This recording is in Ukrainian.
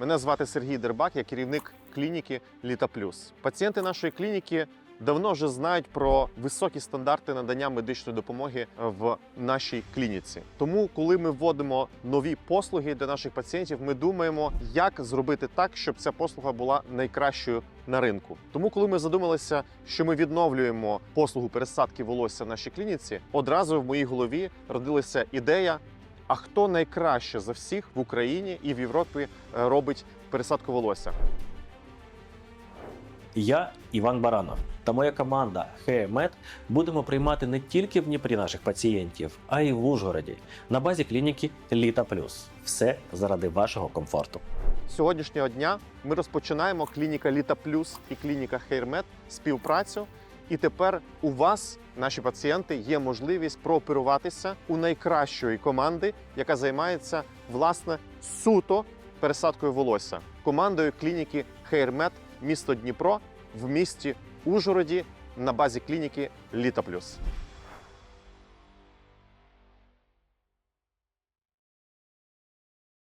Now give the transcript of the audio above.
Мене звати Сергій Дербак, я керівник клініки Літа Плюс. Пацієнти нашої клініки давно вже знають про високі стандарти надання медичної допомоги в нашій клініці. Тому, коли ми вводимо нові послуги для наших пацієнтів, ми думаємо, як зробити так, щоб ця послуга була найкращою на ринку. Тому, коли ми задумалися, що ми відновлюємо послугу пересадки волосся в нашій клініці, одразу в моїй голові родилася ідея. А хто найкраще за всіх в Україні і в Європі е, робить пересадку волосся? Я Іван Баранов та моя команда HairMed будемо приймати не тільки в Дніпрі наших пацієнтів, а й в Ужгороді на базі клініки Літа Плюс. Все заради вашого комфорту. Сьогоднішнього дня ми розпочинаємо клініка Літа Плюс і клініка HairMed співпрацю. І тепер у вас, наші пацієнти, є можливість прооперуватися у найкращої команди, яка займається власне суто пересадкою волосся, командою клініки Хейрмет місто Дніпро в місті Ужгороді на базі клініки Літа Плюс.